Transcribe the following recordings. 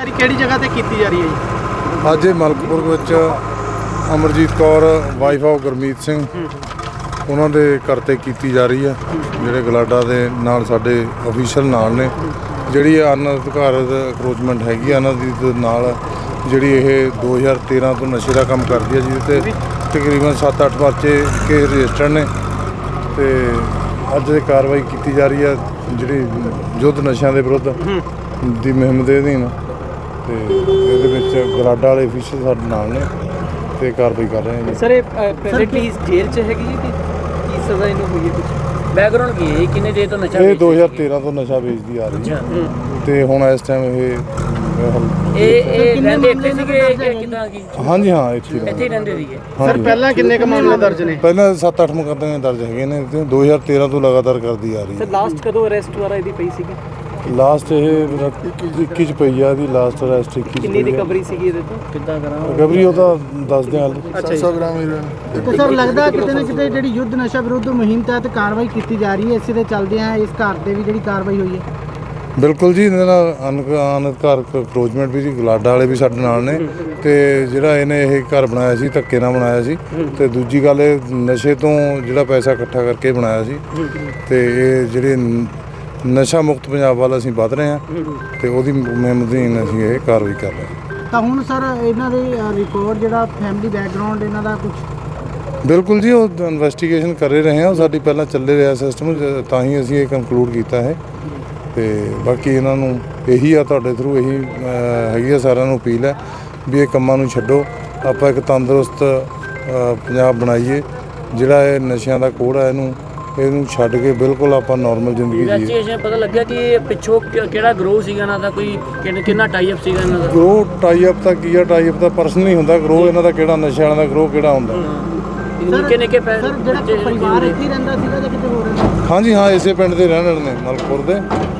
ਜਾਰੀ ਕਿਹੜੀ ਜਗ੍ਹਾ ਤੇ ਕੀਤੀ ਜਾ ਰਹੀ ਹੈ ਜੀ? ਅੱਜ ਇਹ ਮਲਕਪੁਰ ਵਿੱਚ ਅਮਰਜੀਤ ਕੌਰ ਵਾਈਫ ਆਫ ਗੁਰਮੀਤ ਸਿੰਘ ਉਹਨਾਂ ਦੇ ਕਰਤੇ ਕੀਤੀ ਜਾ ਰਹੀ ਹੈ। ਜਿਹੜੇ ਗਲਾਡਾ ਦੇ ਨਾਲ ਸਾਡੇ ਅਫੀਸ਼ੀਅਲ ਨਾਲ ਨੇ। ਜਿਹੜੀ ਇਹ ਅਨਅਧਿਕਾਰਤ ਅਕਰੋਚਮੈਂਟ ਹੈਗੀ ਆ ਇਹਨਾਂ ਦੀ ਦੇ ਨਾਲ ਜਿਹੜੀ ਇਹ 2013 ਤੋਂ ਨਸ਼ੇ ਦਾ ਕੰਮ ਕਰਦੀ ਹੈ ਜਿਹਦੇ ਤੇ ਤਕਰੀਬਨ 7-8 ਪਰਚੇ ਕੇ ਰਜਿਸਟਰ ਨੇ। ਤੇ ਅੱਜ ਇਹ ਕਾਰਵਾਈ ਕੀਤੀ ਜਾ ਰਹੀ ਹੈ ਜਿਹੜੀ ਯੁੱਧ ਨਸ਼ਿਆਂ ਦੇ ਵਿਰੁੱਧ ਦੀ ਮੁਹਿੰਮ ਦੇ ਅਧੀਨ। ਤੇ ਇਹਦੇ ਵਿੱਚ ਗਲਾਡਾ ਵਾਲੇ ਅਫੀਸ਼ਲ ਸਾਡੇ ਨਾਲ ਨੇ ਤੇ ਕਾਰਵਾਈ ਕਰ ਰਹੇ ਹਾਂ ਜੀ। ਸਰ ਇਹ ਪ੍ਰੈਜ਼ੈਂਟਲੀ ਜੇਲ੍ਹ 'ਚ ਹੈਗੀ ਜੀ ਕਿ ਕੀ ਸਜ਼ਾ ਇਹਨੂੰ ਹੋਈ ਹੈ ਕੁਝ ਬੈਕਗ੍ਰਾਉਂਡ ਕੀ ਹੈ ਕਿੰਨੇ ਦੇਰ ਤੋਂ ਨਸ਼ਾ ਇਹ ਵੇਚਦੀ ਸੀਗੀ? 2013 ਤੋਂ ਨਸ਼ਾ ਵੇਚਦੀ ਆ ਰਹੀ ਹੈ। ਤੇ ਹੁਣ ਇਸ ਟਾਈਮ ਇਹ ਇਹ ਇਹ ਰਹਿੰਦੇ ਇੱਥੇ ਸੀਗੇ ਕਿ ਕਿਦਾਂ ਕੀ? ਹਾਂਜੀ ਹਾਂ ਇੱਥੇ ਹੀ ਇੱਥੇ ਹੀ ਰਹਿੰਦੇ। ਸੀਗੇ। ਸਰ ਪਹਿਲਾਂ ਕਿੰਨੇ ਕੁ ਮਾਮਲੇ ਦਰਜ ਨੇ? ਪਹਿਲਾਂ 7-8 ਮੁਕੱਦਮੇ ਦਰਜ ਹੈਗੇ ਨੇ ਤੇ 2013 ਤੋਂ ਲਗਾਤਾਰ ਕਰਦੀ ਆ ਰਹੀ ਸਰ ਹੈ ਲਾਸਟ ਕਦੋਂ ਅਰੈਸਟ ਵਾਰਾ ਇਹਦੀ ਪਈ ਸੀਗੀ? ਲਾਸਟ ਇਹ ਮੇਰਾ 21 ਚ ਪਈ ਆ ਦੀ ਲਾਸਟ ਅਰੈਸਟ 21 ਚ ਕਿੰਨੀ ਪਈ ਆ। ਰਿਕਵਰੀ ਸੀਗੀ ਇਹਦੇ ਤੋਂ? ਕਿੱਦਾਂ ਕਰਾਂ? ਰਿਕਵਰੀ ਉਹਦਾ ਦੱਸਦੇ ਹਾਂ ਹਾਲੇ। ਅੱਛਾ ਜੀ। ਤੇ ਸਰ ਲੱਗਦਾ ਕਿਤੇ ਨਾ ਕਿਤੇ ਜਿਹੜੀ ਯੁੱਧ ਨਸ਼ਾ ਵਿਰੁੱਧ ਮੁਹਿੰਮ ਤਹਿਤ ਕਾਰਵਾਈ ਕੀਤੀ ਜਾ ਰਹੀ ਹੈ ਇਸੇ ਦੇ ਚੱਲਦਿਆਂ ਇਸ ਘਰ ਤੇ ਵੀ ਜਿਹੜੀ ਕਾਰਵਾਈ ਹੋਈ ਹੈ। ਬਿਲਕੁਲ ਜੀ ਇਹਦੇ ਨਾਲ ਅਨਧਿਕਾਰ ਅਪਰੋਚਮੈਂਟ ਵੀ ਜੀ ਗਲਾਡਾ ਵਾਲੇ ਵੀ ਸਾਡੇ ਨਾਲ ਨੇ। ਤੇ ਜਿਹੜਾ ਇਹਨੇ ਇਹ ਘਰ ਬਣਾਇਆ ਸੀ ਧੱਕੇ ਨਾਲ ਬਣਾਇਆ ਸੀ। ਤੇ ਦੂਜੀ ਗੱਲ ਇਹ ਨਸ਼ੇ ਤੋਂ ਜਿਹੜਾ ਪੈਸਾ ਇਕੱਠਾ ਕਰਕੇ ਬਣਾਇਆ ਸੀ। ਤੇ ਇਹ ਜਿਹੜੇ ਨ- ਨਸ਼ਾ ਮੁਕਤ ਪੰਜਾਬ ਵੱਲ ਅਸੀਂ ਵੱਧ ਰਹੇ ਹਾਂ ਤੇ ਉਹਦੀ ਮੁਹਿੰਮ ਅਸੀਂ ਇਹ ਕਾਰਵਾਈ ਕਰ ਰਹੇ ਹਾਂ। ਤਾਂ ਹੁਣ ਸਰ ਇਹਨਾਂ ਦੇ ਰਿਕਾਰਡ ਜਿਹੜਾ ਫੈਮਿਲੀ ਬੈਕਗ੍ਰਾਉਂਡ ਇਹਨਾਂ ਦਾ ਕੁਝ ਬਿਲਕੁਲ ਜੀ ਉਹ ਇਨਵੈਸਟੀਗੇਸ਼ਨ ਕਰ ਰਹੇ ਹਾਂ। ਉਹ ਸਾਡੀ ਪਹਿਲਾਂ ਚੱਲੇ ਰਿਹਾ ਸਿਸਟਮ ਤਾਂ ਹੀ ਅਸੀਂ ਇਹ ਕੰਕਲੂਡ ਕੀਤਾ ਹੈ। ਤੇ ਬਾਕੀ ਇਹਨਾਂ ਨੂੰ ਇਹੀ ਆ ਤੁਹਾਡੇ ਥਰੂ ਇਹੀ ਹੈਗੀ ਆ ਸਾਰਿਆਂ ਨੂੰ ਅਪੀਲ ਹੈ ਵੀ ਇਹ ਕੰਮਾਂ ਨੂੰ ਛੱਡੋ। ਆਪਾਂ ਇੱਕ ਤੰਦਰੁਸਤ ਪੰਜਾਬ ਬਣਾਈਏ। ਜਿਹੜਾ ਇਹ ਨਸ਼ਿਆਂ ਦਾ ਕੋੜ ਹੈ ਇਹਨੂੰ ਇਹਨੂੰ ਛੱਡ ਕੇ ਬਿਲਕੁਲ ਆਪਾਂ ਨਾਰਮਲ ਜ਼ਿੰਦਗੀ ਜੀਏ। ਇਨਵੈਸਟੀਗੇਸ਼ਨ ਪਤਾ ਲੱਗਿਆ ਕਿ ਇਹ ਪਿੱਛੋਂ ਕਿ- ਕਿਹੜਾ ਗਰੋਹ ਸੀਗਾ ਇਹਨਾਂ ਦਾ ਕੋਈ ਕਿੰਨ- ਕਿੰਨਾ ਟਾਈ ਅਪ ਸੀਗਾ ਇਹਨਾਂ ਦਾ? ਗਰੋ ਟਾਈ ਅਪ ਤਾਂ ਕੀ ਆ ਟਾਈ ਅਪ ਤਾਂ ਪਰਸਨ ਨਹੀਂ ਹੁੰਦਾ। ਗਰੋ ਇਹਨਾਂ ਦਾ ਕਿਹੜਾ ਨਸ਼ੇ ਵਾਲਿਆਂ ਦਾ ਗਰੋ ਕਿਹੜਾ ਹੁੰਦਾ। ਨਿੱਕੇ ਨਿੱਕੇ ਪੈਸੇ ਸਰ ਜਿਹੜਾ ਪਰਿਵਾਰ ਇੱਥੇ ਹੀ ਰਹਿੰਦਾ ਸੀਗਾ ਜਾਂ ਕਿਤੇ ਹੋਰ ਰਹਿੰਦਾ? ਹਾਂਜੀ ਹਾਂ ਇਸੇ ਪਿੰਡ ਦੇ ਰਹਿਣ ਵਾਲੇ ਨੇ ਮਲਕਪੁਰ ਦੇ।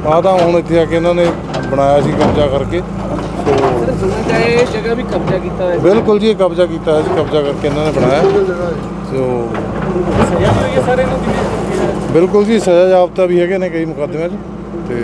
ਆ ਤਾਂ ਹੁਣ ਇੱਥੇ ਆ ਕੇ ਇਹਨਾਂ ਨੇ ਬਣਾਇਆ ਸੀ ਕਬਜ਼ਾ ਕਰਕੇ। ਸੋ ਸਰ ਸੁਣਨ ਚ ਆਇਆ ਇਹ ਜਗ੍ਹਾ ਵੀ ਕਬਜ਼ਾ ਕੀਤਾ ਹੋਇਆ ਬਿਲਕੁਲ ਜੀ ਇਹ ਕਬਜ਼ਾ ਕੀਤਾ ਹੈ ਜੀ ਕਬਜ਼ਾ ਕਰਕੇ ਇਹਨਾਂ ਨੇ ਬਣਾਇਆ। ਸੋ ਸਜ਼ਾ ਹੋਈ ਹੈ ਸਰ ਇਹਨੂੰ ਕਿੰਨੇ ਬਿਲਕੁਲ ਜੀ ਸਜ਼ਾ ਜਾਬਤਾ ਵੀ ਹੈਗੇ ਨੇ ਕਈ ਮੁਕੱਦਮਿਆਂ 'ਚ ਤੇ